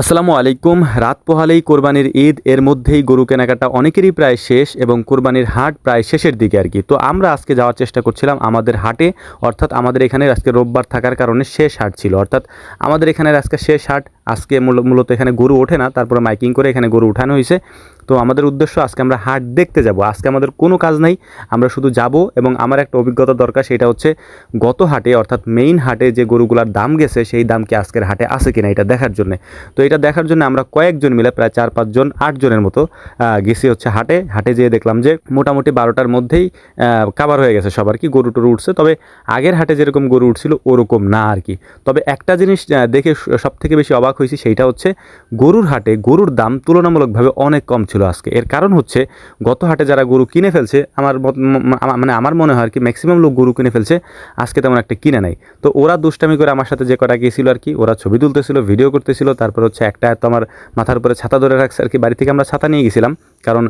আসসালামু আলাইকুম। রাত পোহালেই কোরবানির ঈদ, এর মধ্যেই গরু কেনাকাটা অনেকেরই প্রায় শেষ এবং কোরবানির হাট প্রায় শেষের দিকে আর কি। তো আমরা আজকে যাওয়ার চেষ্টা করছিলাম আমাদের হাটে, অর্থাৎ আমাদের এখানে আজকে রোববার থাকার কারণে শেষ হাট ছিল। অর্থাৎ আমাদের এখানে আজকে শেষ হাট, আজকে মূল- মূলত এখানে গরু ওঠে না, তারপরে মাইকিং করে এখানে গরু উঠানো হয়েছে। তো আমাদের উদ্দেশ্য আজকে আমরা হাট দেখতে যাব। আজকে আমাদের কোনো কাজ নাই, আমরা শুধু যাব এবং আমার একটা অভিজ্ঞতা দরকার, সেটা হচ্ছে গত হাটে, অর্থাৎ মেইন হাটে যে গরুগুলার দাম গেছে, সেই দাম কি আজকের হাটে আছে কিনা এটা দেখার জন্য। তো এটা দেখার জন্য আমরা কয়েকজন মিলে প্রায় চার পাঁচজন আটজনের মতো গেছি হচ্ছে হাটে। হাটে যেয়ে দেখলাম যে মোটামুটি বারোটার মধ্যেই কাবার হয়ে গেছে সবার কি, গরু টরু উঠছে। তবে আগের হাটে যেরকম গরু উঠছিল, ওরকম না আর কি। তবে একটা জিনিস দেখে সব থেকে বেশি অবাক হয়েছি, সেইটা হচ্ছে গরুর হাটে গরুর দাম তুলনামূলকভাবে অনেক কম ছিল। আজকে। এর কারণ হচ্ছে, গত হাটে যারা গরু কিনে ফেলছে, আমার মানে আমার মনে হয় আর কি ম্যাক্সিমাম লোক গরু কিনে ফেলছে, আজকে তেমন একটা কিনে নাই। তো ওরা দুষ্টামি করে আমার সাথে যে কটা গিয়েছিল আর কি, ওরা ছবি তুলতেছিল ভিডিও করতেছিল, তারপর হচ্ছে একটা তো আমার মাথার উপরে ছাতা ধরে রাখছে আর কি, বাড়ি থেকে আমরা ছাতা নিয়ে গেছিলাম। কারণ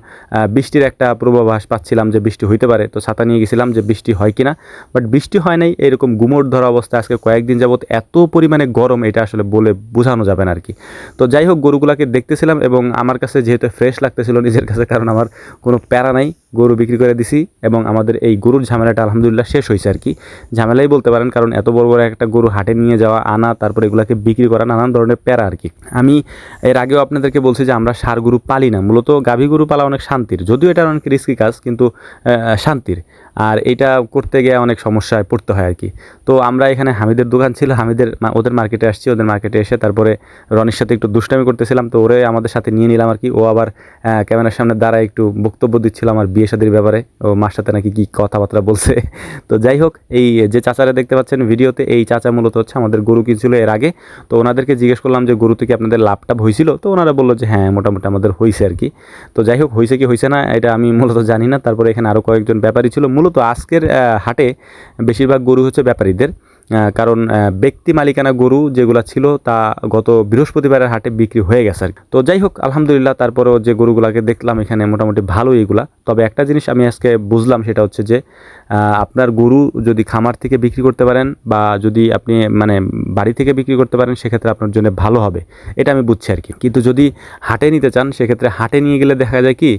বৃষ্টির একটা পূর্বাভাস পাচ্ছিলাম যে বৃষ্টি হইতে পারে, তো ছাতা নিয়ে গেছিলাম যে বৃষ্টি হয় কিনা। বাট বৃষ্টি হয় নাই, এরকম গুমোট ধরা অবস্থা আজকে কয়েকদিন যাবত এত পরিমাণে গরম, এটা আসলে বলে বোঝানো যাবে না আর কি তো যাই হোক, গরুগুলাকে দেখতেছিলাম এবং আমার কাছে যেহেতু ফ্রেশ লাগতেছিল নিজের কাছে, কারণ আমার কোনো প্যারা নাই, গরু বিক্রি করে দিছি এবং আমাদের এই গরুর ঝামেলাটা আলহামদুলিল্লাহ শেষ হয়েছে আর কি ঝামেলাই বলতে পারেন, কারণ এত বড় বড় একটা গরু হাটে নিয়ে যাওয়া, আনা, তারপরে এগুলাকে বিক্রি করা, নানান ধরনের প্যারা আর কি আমি এর আগেও আপনাদেরকে বলছি যে আমরা সার গরু পালি না, মূলত গাভী গরু পালা অনেক শান্তির। যদিও এটা অনেক রিস্কি কাজ কিন্তু শান্তির। আর এটা করতে গিয়ে অনেক সমস্যায় পড়তে হয় আর কি। তো আমরা এখানে হামিদের দোকান ছিল, হামিদের ওদের মার্কেটে আসছি, ওদের মার্কেটে এসে তারপরে রনির সাথে একটু দুষ্টামি করতেছিলাম। তো ওরে আমাদের সাথে নিয়ে নিলাম আর কি। ও আবার ক্যামেরার সামনে দাঁড়ায় একটু বক্তব্য দিচ্ছিল আমার বিয়ে শাদির ব্যাপারে। ও মার সাথে নাকি কী কথাবার্তা বলছে। তো যাই হোক, এই যে চাচারা দেখতে পাচ্ছেন ভিডিওতে, এই চাচা মূলত হচ্ছে আমাদের গরু কিনছিল এর আগে। তো ওনাদেরকে জিজ্ঞেস করলাম যে গরু থেকে আপনাদের লাভটা হয়েছিল তো ওনারা বলল যে হ্যাঁ মোটামুটি আমাদের হয়েছে আর কি। তো যাই হোক হয়েছে কি হয়েছে না, এটা আমি মূলত জানি না। তারপরে এখানে আরও কয়েকজন ব্যাপারী ছিল। মূলত আজকের আহ, হাটে বেশিরভাগ গরু হচ্ছে ব্যাপারীদের। কারণ ব্যক্তি মালিকানা গরু যেগুলো ছিল তা গত বৃহস্পতিবারের হাটে বিক্রি হয়ে গেছে আর তো যাই হোক, আলহামদুলিল্লাহ তারপরেও যে গরুগুলাকে দেখলাম এখানে মোটামুটি ভালো এগুলা। তবে একটা জিনিস আমি আজকে বুঝলাম সেটা হচ্ছে যে আপনার গরু যদি খামার থেকে বিক্রি করতে পারেন বা যদি আপনি মানে বাড়ি থেকে বিক্রি করতে পারেন, সেক্ষেত্রে আপনার জন্য ভালো হবে। এটা আমি বুঝছি আর কি। কিন্তু যদি হাটে নিতে চান, সেক্ষেত্রে হাটে নিয়ে গেলে দেখা যায় কি,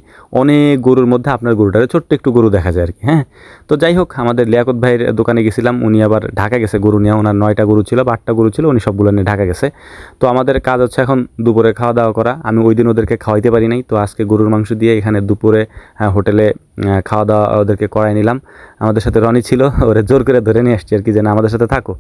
অনেক গরুর মধ্যে আপনার গরুটারে ছোট্ট একটু গরু দেখা যায় আর কি হ্যাঁ? তো যাই হোক, আমাদের লিয়াকত ভাইয়ের দোকানে গেছিলাম, উনি আবার ঢাকা গেছে গরু নিয়ে, ওনার নয়টা গরু ছিল বা আটটা গরু ছিল, উনি সবগুলো নিয়ে ঢাকা গেছে। তো আমাদের কাজ হচ্ছে এখন দুপুরে খাওয়া দাওয়া করা। আমি ওই দিন ওদেরকে খাওয়াইতে পারি নাই, তো আজকে গরুর মাংস দিয়ে এখানে দুপুরে হোটেলে খাওয়া দাওয়া ওদেরকে করাই নিলাম। আমাদের সাথে রনি ছিল, ওরে জোর করে ধরে নিয়ে আসছি আর কি যে না আমাদের সাথে থাকো।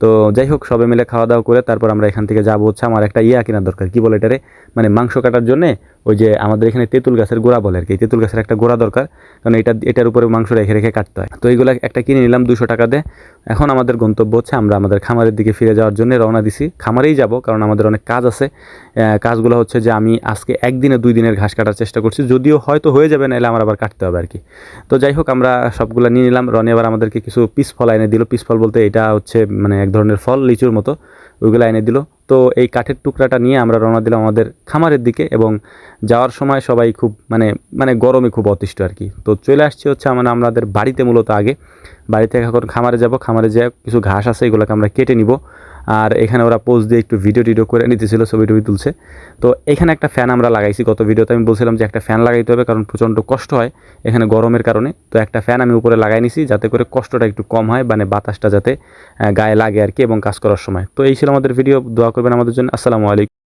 তো যাই হোক সবাই মিলে খাওয়া দাওয়া করে তারপর আমরা এখান থেকে যাব হচ্ছে, আমার একটা ইয়া কেনার দরকার, কী বলে এটারে মানে মাংস কাটার জন্যে ওই যে আমাদের এখানে তেঁতুল গাছের গোড়া বলে আর কি তেঁতুল গাছের একটা গোড়া দরকার, কারণ এটা, এটার উপরে মাংস রেখে রেখে কাটতে হয়। তো এইগুলো একটা কিনে নিলাম দুশো টাকা দিয়ে। এখন আমাদের গন্তব্য হচ্ছে, আমরা আমাদের খামারের দিকে ফিরে যাওয়ার জন্য রওনা দিছি। খামারেই যাব, কারণ আমাদের অনেক কাজ আছে। কাজগুলো হচ্ছে যে আমি আজকে একদিনে দুই দিনের ঘাস কাটার চেষ্টা করছি। যদিও হয়তো হয়ে যাবে, নাহলে আমার আবার কাটতে হবে আর কি তো যাই হোক, আমরা সবগুলো নিয়ে নিলাম। রনি আবার আমাদেরকে কিছু পিস ফল এনে দিল। পিস ফল বলতে এটা হচ্ছে মানে এক ধরনের ফল, লিচুর মতো। ওইগুলো এনে দিল। তো এই কাঠের টুকরাটা নিয়ে আমরা রওনা দিলাম আমাদের খামারের দিকে এবং যাওয়ার সময় সবাই খুব মানে মানে গরমে খুব অতিষ্ঠ আর কি। তো চলে আসছে হচ্ছে মানে আমাদের বাড়িতে মূলত আগে। বাড়িতে এখন খামারে যাব, খামারে যেয়ে কিছু ঘাস আছে, এগুলোকে আমরা কেটে নিব। আর এখানে ওরা পোজ দিয়ে একটু ভিডিও টিডিও করে নিতেছিল, ছবি টবি তুলছে। তো এখানে একটা ফ্যান আমরা লাগাইছি গত ভিডিওতে আমি বলছিলাম যে একটা ফ্যান লাগাইতে হবে কারণ প্রচণ্ড কষ্ট হয় এখানে গরমের কারণে। তো একটা ফ্যান আমি উপরে লাগাই নিছি যাতে করে কষ্টটা একটু কম হয় মানে বাতাসটা যাতে গায়ে লাগে আর কি এবং কাজ করার সময়। তো এই ছিল আমাদের ভিডিও দোয়া করবেন আমাদের জন্য। আসসালামু আলাইকুম।